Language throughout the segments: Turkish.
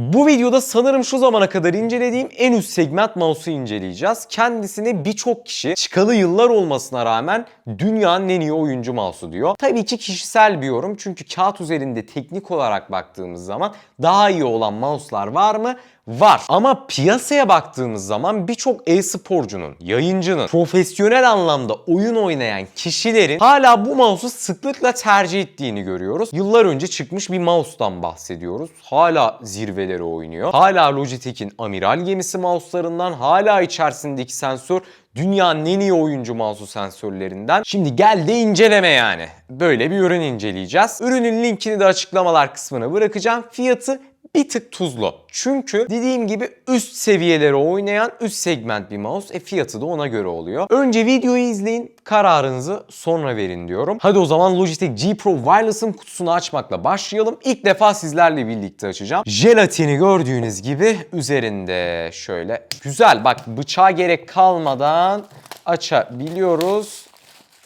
Bu videoda sanırım şu zamana kadar incelediğim en üst segment mouse'u inceleyeceğiz. Kendisine birçok kişi çıkalı yıllar olmasına rağmen dünyanın en iyi oyuncu mouse'u diyor. Tabii ki kişisel bir yorum çünkü kağıt üzerinde teknik olarak baktığımız zaman daha iyi olan mouse'lar var mı? Var. Ama piyasaya baktığımız zaman birçok e-sporcunun, yayıncının, profesyonel anlamda oyun oynayan kişilerin hala bu mouse'u sıklıkla tercih ettiğini görüyoruz. Yıllar önce çıkmış bir mouse'dan bahsediyoruz. Hala zirveleri oynuyor. Hala Logitech'in amiral gemisi mouse'larından, hala içerisindeki sensör dünyanın en iyi oyuncu mouse'u sensörlerinden. Şimdi gel de inceleme yani. Böyle bir ürün inceleyeceğiz. Ürünün linkini de açıklamalar kısmına bırakacağım. Fiyatı bir tık tuzlu. Çünkü dediğim gibi üst seviyelere oynayan üst segment bir mouse. E fiyatı da ona göre oluyor. Önce videoyu izleyin, kararınızı sonra verin diyorum. Hadi o zaman Logitech G Pro Wireless'ın kutusunu açmakla başlayalım. İlk defa sizlerle birlikte açacağım. Jelatini gördüğünüz gibi üzerinde şöyle güzel bak bıçağa gerek kalmadan açabiliyoruz.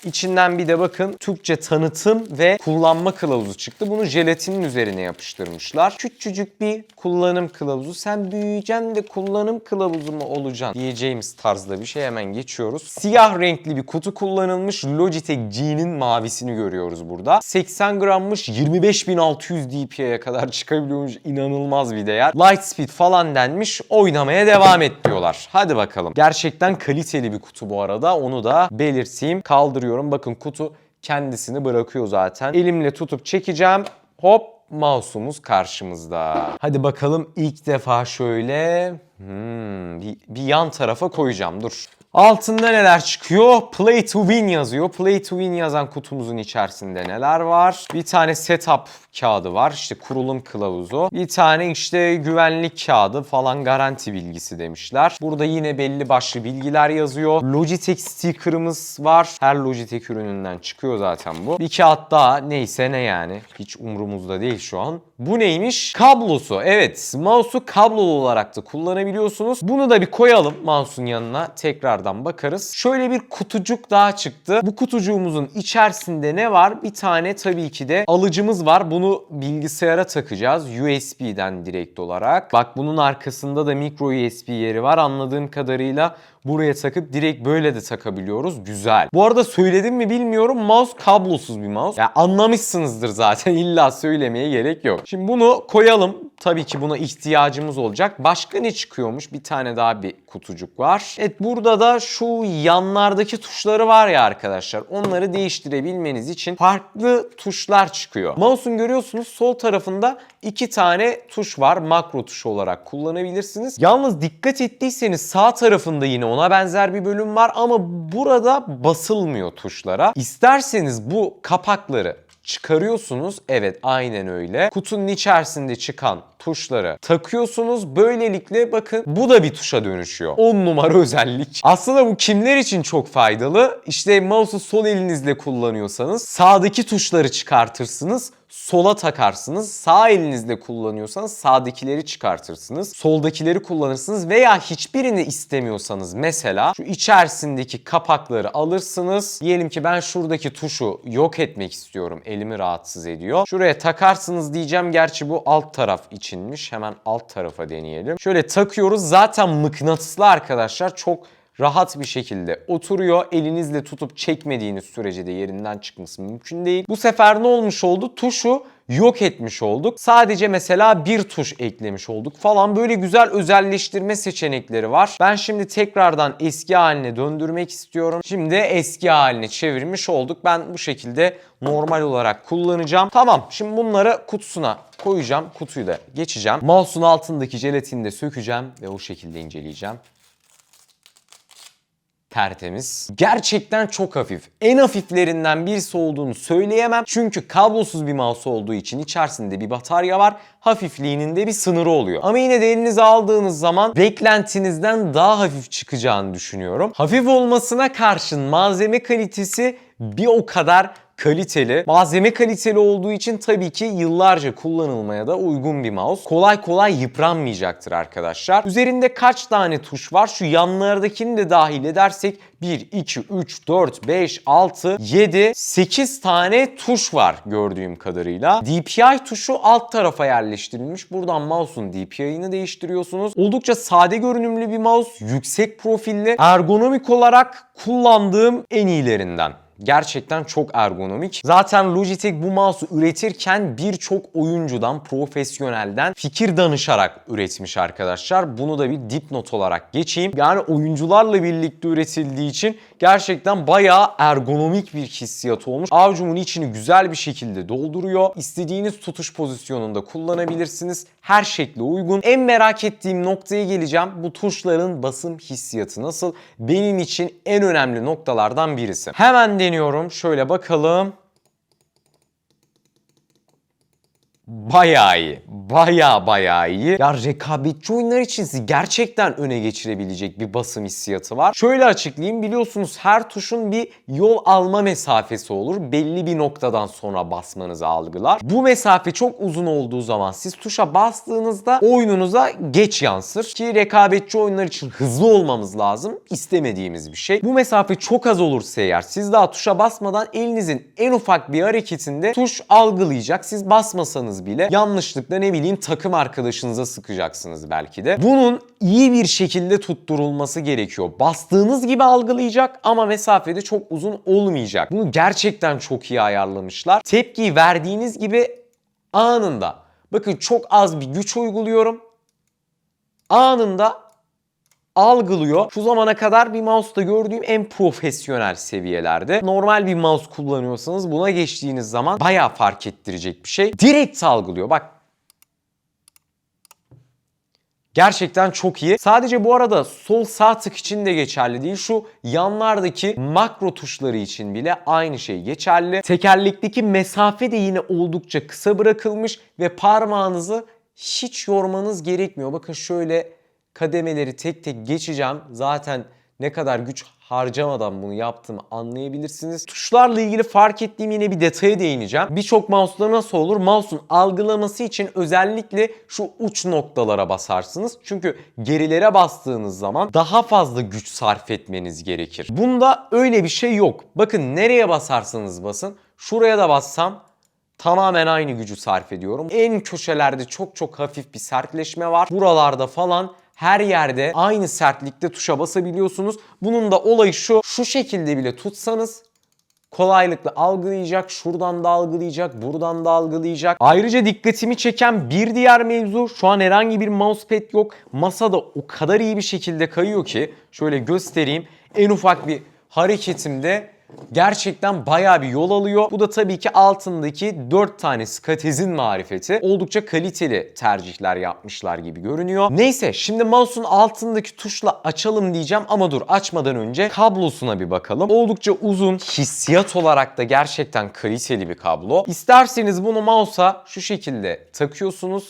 İçinden bir de bakın Türkçe tanıtım ve kullanma kılavuzu çıktı. Bunu jelatinin üzerine yapıştırmışlar. Küçücük bir kullanım kılavuzu. Sen büyüyeceksin de kullanım kılavuzu mu olacaksın diyeceğimiz tarzda bir şey. Hemen geçiyoruz. Siyah renkli bir kutu kullanılmış. Logitech G'nin mavisini görüyoruz burada. 80 grammış 25.600 dpi'ye kadar çıkabiliyormuş. İnanılmaz bir değer. Lightspeed falan denmiş. Oynamaya devam et diyorlar. Hadi bakalım. Gerçekten kaliteli bir kutu bu arada. Onu da belirteyim. Kaldırıyorum. Bakın kutu kendisini bırakıyor zaten. Elimle tutup çekeceğim. Hop mouse'umuz karşımızda. Hadi bakalım ilk defa şöyle hmm, bir, bir yan tarafa koyacağım. Dur. Altında neler çıkıyor? Play to win yazıyor. Play to win yazan kutumuzun içerisinde neler var? Bir tane setup kağıdı var. İşte kurulum kılavuzu. Bir tane işte güvenlik kağıdı falan garanti bilgisi demişler. Burada yine belli başlı bilgiler yazıyor. Logitech sticker'ımız var. Her Logitech ürününden çıkıyor zaten bu. Bir kağıt daha neyse ne yani. Hiç umurumuzda değil şu an. Bu neymiş? Kablosu. Evet mouse'u kablolu olarak da kullanabiliyorsunuz. Bunu da bir koyalım mouse'un yanına. Tekrardan bakarız. Şöyle bir kutucuk daha çıktı. Bu kutucuğumuzun içerisinde ne var? Bir tane tabii ki de alıcımız var. Bunu bilgisayara takacağız. USB'den direkt olarak. Bak bunun arkasında da micro USB yeri var. Anladığım kadarıyla buraya takıp direkt böyle de takabiliyoruz. Güzel. Bu arada söyledim mi bilmiyorum. Mouse kablosuz bir mouse. Ya anlamışsınızdır zaten. İlla söylemeye gerek yok. Şimdi bunu koyalım. Tabii ki buna ihtiyacımız olacak. Başka ne çıkıyormuş? Bir tane daha bir kutucuk var. Evet burada da şu yanlardaki tuşları var ya arkadaşlar. Onları değiştirebilmeniz için farklı tuşlar çıkıyor. Mouse'un görüyorsunuz sol tarafında iki tane tuş var. Makro tuşu olarak kullanabilirsiniz. Yalnız dikkat ettiyseniz sağ tarafında yine ona benzer bir bölüm var ama burada basılmıyor tuşlara. İsterseniz bu kapakları çıkarıyorsunuz. Evet aynen öyle. Kutunun içerisinde çıkan tuşları takıyorsunuz. Böylelikle bakın bu da bir tuşa dönüşüyor. 10 numara özellik. Aslında bu kimler için çok faydalı? İşte mouse'u sol elinizle kullanıyorsanız sağdaki tuşları çıkartırsınız sola takarsınız. Sağ elinizle kullanıyorsanız sağdakileri çıkartırsınız. Soldakileri kullanırsınız veya hiçbirini istemiyorsanız mesela şu içerisindeki kapakları alırsınız. Diyelim ki ben şuradaki tuşu yok etmek istiyorum. Elimi rahatsız ediyor. Şuraya takarsınız diyeceğim. Gerçi bu alt taraf içinmiş. Hemen alt tarafa deneyelim. Şöyle takıyoruz. Zaten mıknatıslı arkadaşlar. Çok rahat bir şekilde oturuyor. Elinizle tutup çekmediğiniz sürece de yerinden çıkması mümkün değil. Bu sefer ne olmuş oldu? Tuşu yok etmiş olduk. Sadece mesela bir tuş eklemiş olduk falan. Böyle güzel özelleştirme seçenekleri var. Ben şimdi tekrardan eski haline döndürmek istiyorum. Şimdi eski haline çevirmiş olduk. Ben bu şekilde normal olarak kullanacağım. Tamam şimdi bunları kutusuna koyacağım. Kutuyu da geçeceğim. Mouse'un altındaki jelatini de sökeceğim ve o şekilde inceleyeceğim tertemiz. Gerçekten çok hafif. En hafiflerinden birisi olduğunu söyleyemem. Çünkü kablosuz bir mouse olduğu için içerisinde bir batarya var. Hafifliğinin de bir sınırı oluyor. Ama yine de elinize aldığınız zaman beklentinizden daha hafif çıkacağını düşünüyorum. Hafif olmasına karşın malzeme kalitesi bir o kadar kaliteli. Malzeme kaliteli olduğu için tabii ki yıllarca kullanılmaya da uygun bir mouse. Kolay kolay yıpranmayacaktır arkadaşlar. Üzerinde kaç tane tuş var? Şu yanlardakini de dahil edersek 1, 2, 3, 4, 5, 6, 7, 8 tane tuş var gördüğüm kadarıyla. DPI tuşu alt tarafa yerleştirilmiş. Buradan mouse'un DPI'ını değiştiriyorsunuz. Oldukça sade görünümlü bir mouse. Yüksek profilli. Ergonomik olarak kullandığım en iyilerinden. Gerçekten çok ergonomik. Zaten Logitech bu mouse'u üretirken birçok oyuncudan, profesyonelden fikir danışarak üretmiş arkadaşlar. Bunu da bir dipnot olarak geçeyim. Yani oyuncularla birlikte üretildiği için gerçekten bayağı ergonomik bir hissiyat olmuş. Avcumun içini güzel bir şekilde dolduruyor. İstediğiniz tutuş pozisyonunda kullanabilirsiniz. Her şekle uygun. En merak ettiğim noktaya geleceğim. Bu tuşların basım hissiyatı nasıl? Benim için en önemli noktalardan birisi. Hemen deniyorum. Şöyle bakalım. Bayağı iyi. Bayağı bayağı iyi. Ya rekabetçi oyunlar için gerçekten öne geçirebilecek bir basım hissiyatı var. Şöyle açıklayayım. Biliyorsunuz her tuşun bir yol alma mesafesi olur. Belli bir noktadan sonra basmanızı algılar. Bu mesafe çok uzun olduğu zaman siz tuşa bastığınızda oyununuza geç yansır. Ki rekabetçi oyunlar için hızlı olmamız lazım. İstemediğimiz bir şey. Bu mesafe çok az olursa eğer siz daha tuşa basmadan elinizin en ufak bir hareketinde tuş algılayacak. Siz basmasanız bile yanlışlıkla ne bileyim takım arkadaşınıza sıkacaksınız belki de. Bunun iyi bir şekilde tutturulması gerekiyor. Bastığınız gibi algılayacak ama mesafede çok uzun olmayacak. Bunu gerçekten çok iyi ayarlamışlar. Tepkiyi verdiğiniz gibi anında. Bakın çok az bir güç uyguluyorum. Anında algılıyor. Şu zamana kadar bir mouse'da gördüğüm en profesyonel seviyelerde. Normal bir mouse kullanıyorsanız buna geçtiğiniz zaman bayağı fark ettirecek bir şey. Direkt algılıyor. Bak Gerçekten çok iyi. Sadece bu arada sol sağ tık için de geçerli değil. Şu yanlardaki makro tuşları için bile aynı şey geçerli. Tekerlekteki mesafe de yine oldukça kısa bırakılmış ve parmağınızı hiç yormanız gerekmiyor. Bakın şöyle kademeleri tek tek geçeceğim. Zaten ne kadar güç harcamadan bunu yaptığımı anlayabilirsiniz. Tuşlarla ilgili fark ettiğim yine bir detaya değineceğim. Birçok mouse'da nasıl olur? Mouse'un algılaması için özellikle şu uç noktalara basarsınız. Çünkü gerilere bastığınız zaman daha fazla güç sarf etmeniz gerekir. Bunda öyle bir şey yok. Bakın nereye basarsanız basın. Şuraya da bassam tamamen aynı gücü sarf ediyorum. En köşelerde çok çok hafif bir sertleşme var. Buralarda falan her yerde aynı sertlikte tuşa basabiliyorsunuz. Bunun da olayı şu. Şu şekilde bile tutsanız kolaylıkla algılayacak, şuradan da algılayacak, buradan da algılayacak. Ayrıca dikkatimi çeken bir diğer mevzu şu an herhangi bir mousepad yok. Masada o kadar iyi bir şekilde kayıyor ki şöyle göstereyim. En ufak bir hareketimde gerçekten bayağı bir yol alıyor. Bu da tabii ki altındaki 4 tane skatezin marifeti. Oldukça kaliteli tercihler yapmışlar gibi görünüyor. Neyse şimdi mouse'un altındaki tuşla açalım diyeceğim ama dur açmadan önce kablosuna bir bakalım. Oldukça uzun, hissiyat olarak da gerçekten kaliteli bir kablo. İsterseniz bunu mouse'a şu şekilde takıyorsunuz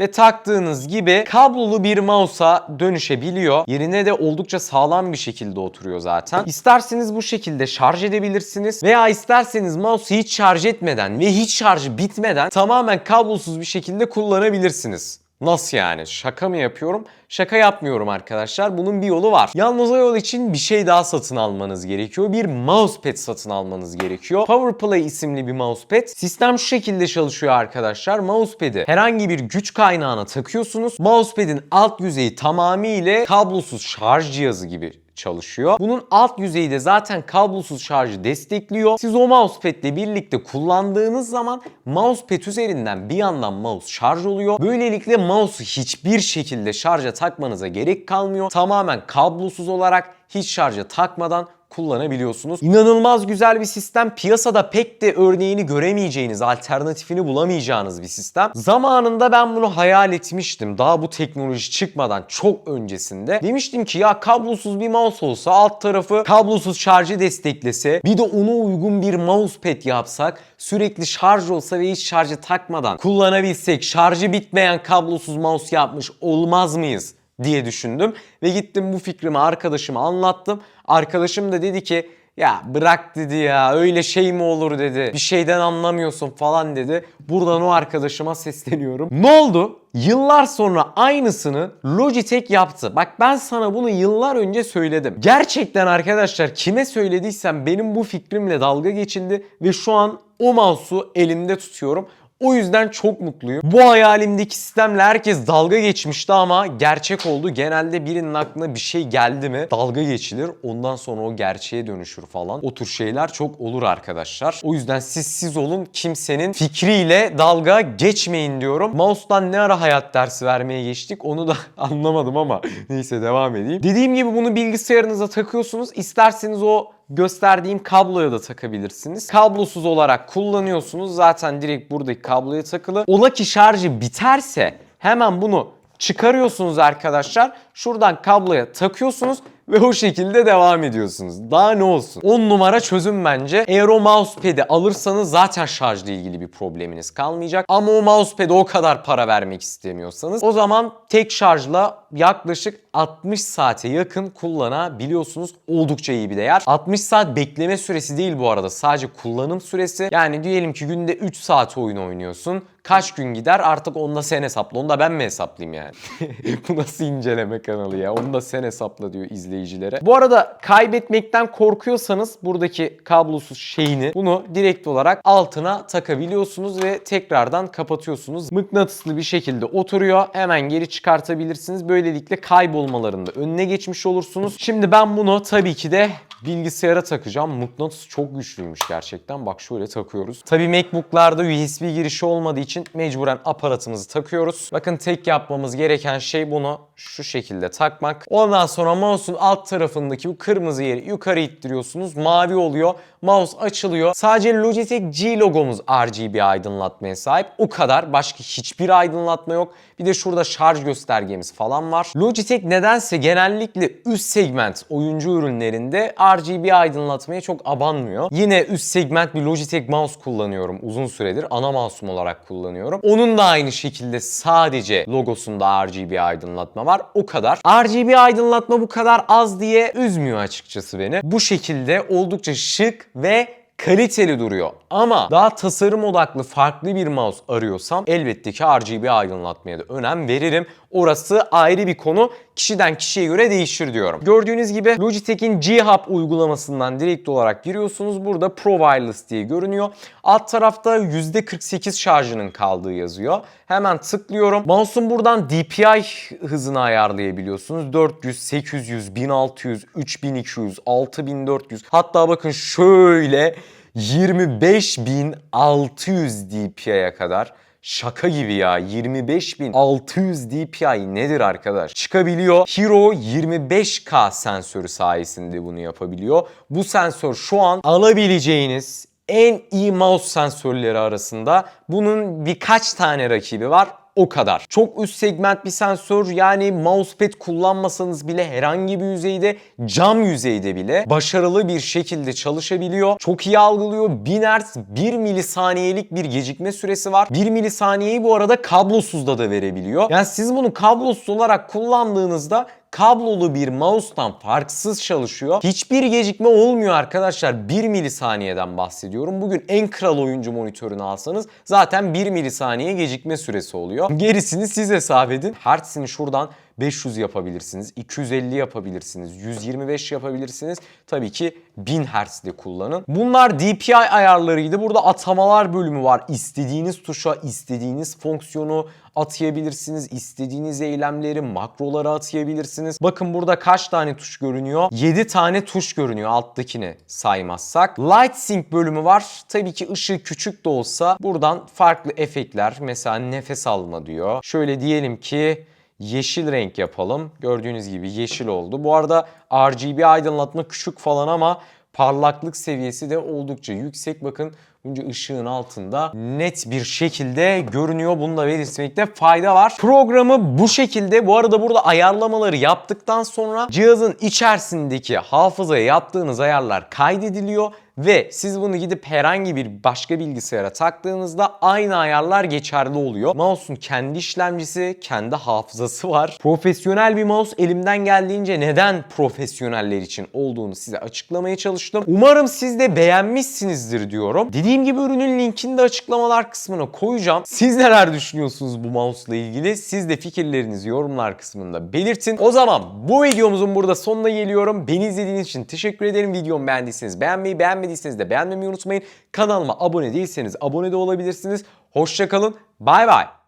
ve taktığınız gibi kablolu bir mouse'a dönüşebiliyor. Yerine de oldukça sağlam bir şekilde oturuyor zaten. İsterseniz bu şekilde şarj edebilirsiniz veya isterseniz mouse'u hiç şarj etmeden ve hiç şarjı bitmeden tamamen kablosuz bir şekilde kullanabilirsiniz. Nasıl yani? Şaka mı yapıyorum? Şaka yapmıyorum arkadaşlar. Bunun bir yolu var. Yalnız o yol için bir şey daha satın almanız gerekiyor. Bir mousepad satın almanız gerekiyor. PowerPlay isimli bir mousepad. Sistem şu şekilde çalışıyor arkadaşlar. Mousepad'i herhangi bir güç kaynağına takıyorsunuz. Mousepad'in alt yüzeyi tamamıyla kablosuz şarj cihazı gibi çalışıyor. Bunun alt yüzeyi de zaten kablosuz şarjı destekliyor. Siz o mousepad ile birlikte kullandığınız zaman mousepad üzerinden bir yandan mouse şarj oluyor. Böylelikle mouse'u hiçbir şekilde şarja takmanıza gerek kalmıyor. Tamamen kablosuz olarak hiç şarja takmadan kullanabiliyorsunuz. İnanılmaz güzel bir sistem. Piyasada pek de örneğini göremeyeceğiniz, alternatifini bulamayacağınız bir sistem. Zamanında ben bunu hayal etmiştim. Daha bu teknoloji çıkmadan çok öncesinde. Demiştim ki ya kablosuz bir mouse olsa alt tarafı kablosuz şarjı desteklese bir de ona uygun bir mousepad yapsak sürekli şarj olsa ve hiç şarjı takmadan kullanabilsek şarjı bitmeyen kablosuz mouse yapmış olmaz mıyız? Diye düşündüm ve gittim bu fikrimi arkadaşıma anlattım. Arkadaşım da dedi ki Ya bırak dedi ya öyle şey mi olur dedi. Bir şeyden anlamıyorsun falan dedi. Buradan o arkadaşıma sesleniyorum. Ne oldu? Yıllar sonra aynısını Logitech yaptı. Bak ben sana bunu yıllar önce söyledim. Gerçekten arkadaşlar kime söylediysem benim bu fikrimle dalga geçildi ve şu an o mouse'u elimde tutuyorum. O yüzden çok mutluyum. Bu hayalimdeki sistemle herkes dalga geçmişti ama gerçek oldu. Genelde birinin aklına bir şey geldi mi dalga geçilir. Ondan sonra o gerçeğe dönüşür falan. O tür şeyler çok olur arkadaşlar. O yüzden siz siz olun. Kimsenin fikriyle dalga geçmeyin diyorum. Mouse'dan ne ara hayat dersi vermeye geçtik onu da anlamadım ama neyse devam edeyim. Dediğim gibi bunu bilgisayarınıza takıyorsunuz. İsterseniz o gösterdiğim kabloya da takabilirsiniz. Kablosuz olarak kullanıyorsunuz. Zaten direkt buradaki kabloya takılı. Ola ki şarjı biterse hemen bunu çıkarıyorsunuz arkadaşlar. Şuradan kabloya takıyorsunuz ve o şekilde devam ediyorsunuz. Daha ne olsun? 10 numara çözüm bence. Eğer o mousepad'i alırsanız zaten şarjla ilgili bir probleminiz kalmayacak. Ama o mousepad'e o kadar para vermek istemiyorsanız o zaman tek şarjla yaklaşık 60 saate yakın kullanabiliyorsunuz. Oldukça iyi bir değer. 60 saat bekleme süresi değil bu arada. Sadece kullanım süresi. Yani diyelim ki günde 3 saat oyun oynuyorsun. Kaç gün gider artık onu da sen hesapla. Onu da ben mi hesaplayayım yani? bu nasıl inceleme kanalı ya? Onu da sen hesapla diyor izleyicilere. Bu arada kaybetmekten korkuyorsanız buradaki kablosuz şeyini bunu direkt olarak altına takabiliyorsunuz ve tekrardan kapatıyorsunuz. Mıknatıslı bir şekilde oturuyor. Hemen geri çıkartabilirsiniz. Böylelikle kaybolmalarının da önüne geçmiş olursunuz. Şimdi ben bunu tabii ki de bilgisayara takacağım. Mıknatıs çok güçlüymüş gerçekten. Bak şöyle takıyoruz. Tabii MacBook'larda USB girişi olmadığı için mecburen aparatımızı takıyoruz. Bakın tek yapmamız gereken şey bunu şu şekilde takmak. Ondan sonra mouse'un alt tarafındaki bu kırmızı yeri yukarı ittiriyorsunuz. Mavi oluyor. Mouse açılıyor. Sadece Logitech G logomuz RGB aydınlatmaya sahip. O kadar. Başka hiçbir aydınlatma yok. Bir de şurada şarj göstergemiz falan var. Logitech nedense genellikle üst segment oyuncu ürünlerinde RGB aydınlatmaya çok abanmıyor. Yine üst segment bir Logitech mouse kullanıyorum uzun süredir. Ana mouse'um olarak kullanıyorum. Onun da aynı şekilde sadece logosunda RGB aydınlatma var. O kadar. RGB aydınlatma bu kadar az diye üzmüyor açıkçası beni. Bu şekilde oldukça şık ve kaliteli duruyor. Ama daha tasarım odaklı farklı bir mouse arıyorsam elbette ki RGB aydınlatmaya da önem veririm. Orası ayrı bir konu. Kişiden kişiye göre değişir diyorum. Gördüğünüz gibi Logitech'in G-Hub uygulamasından direkt olarak giriyorsunuz. Burada Pro Wireless diye görünüyor. Alt tarafta %48 şarjının kaldığı yazıyor. Hemen tıklıyorum. Mouse'un buradan DPI hızını ayarlayabiliyorsunuz. 400, 800, 1600, 3200, 6400. Hatta bakın şöyle 25600 DPI'ye kadar Şaka gibi ya 25600 DPI nedir arkadaş? Çıkabiliyor. Hero 25K sensörü sayesinde bunu yapabiliyor. Bu sensör şu an alabileceğiniz en iyi mouse sensörleri arasında. Bunun birkaç tane rakibi var o kadar. Çok üst segment bir sensör yani mousepad kullanmasanız bile herhangi bir yüzeyde cam yüzeyde bile başarılı bir şekilde çalışabiliyor. Çok iyi algılıyor. 1000 Hz 1 milisaniyelik bir gecikme süresi var. 1 milisaniyeyi bu arada kablosuz da da verebiliyor. Yani siz bunu kablosuz olarak kullandığınızda kablolu bir mouse'tan farksız çalışıyor. Hiçbir gecikme olmuyor arkadaşlar. 1 milisaniyeden bahsediyorum. Bugün en kral oyuncu monitörünü alsanız zaten 1 milisaniye gecikme süresi oluyor. Gerisini siz hesap edin. Hertz'ini şuradan 500 yapabilirsiniz, 250 yapabilirsiniz, 125 yapabilirsiniz. Tabii ki 1000 Hz'de kullanın. Bunlar DPI ayarlarıydı. Burada atamalar bölümü var. İstediğiniz tuşa, istediğiniz fonksiyonu atayabilirsiniz. İstediğiniz eylemleri, makroları atayabilirsiniz. Bakın burada kaç tane tuş görünüyor? 7 tane tuş görünüyor alttakini saymazsak. Light Sync bölümü var. Tabii ki ışığı küçük de olsa buradan farklı efektler mesela nefes alma diyor. Şöyle diyelim ki yeşil renk yapalım. Gördüğünüz gibi yeşil oldu. Bu arada RGB aydınlatma küçük falan ama parlaklık seviyesi de oldukça yüksek. Bakın Bunca ışığın altında net bir şekilde görünüyor. Bunu da belirtmekte fayda var. Programı bu şekilde. Bu arada burada ayarlamaları yaptıktan sonra cihazın içerisindeki hafızaya yaptığınız ayarlar kaydediliyor ve siz bunu gidip herhangi bir başka bilgisayara taktığınızda aynı ayarlar geçerli oluyor. Mouse'un kendi işlemcisi, kendi hafızası var. Profesyonel bir mouse elimden geldiğince neden profesyoneller için olduğunu size açıklamaya çalıştım. Umarım siz de beğenmişsinizdir diyorum. Dediğim gibi ürünün linkini de açıklamalar kısmına koyacağım. Siz neler düşünüyorsunuz bu mouse ile ilgili? Siz de fikirlerinizi yorumlar kısmında belirtin. O zaman bu videomuzun burada sonuna geliyorum. Beni izlediğiniz için teşekkür ederim. Videomu beğendiyseniz beğenmeyi, beğenmediyseniz de beğenmemeyi unutmayın. Kanalıma abone değilseniz abone de olabilirsiniz. Hoşçakalın. Bay bay.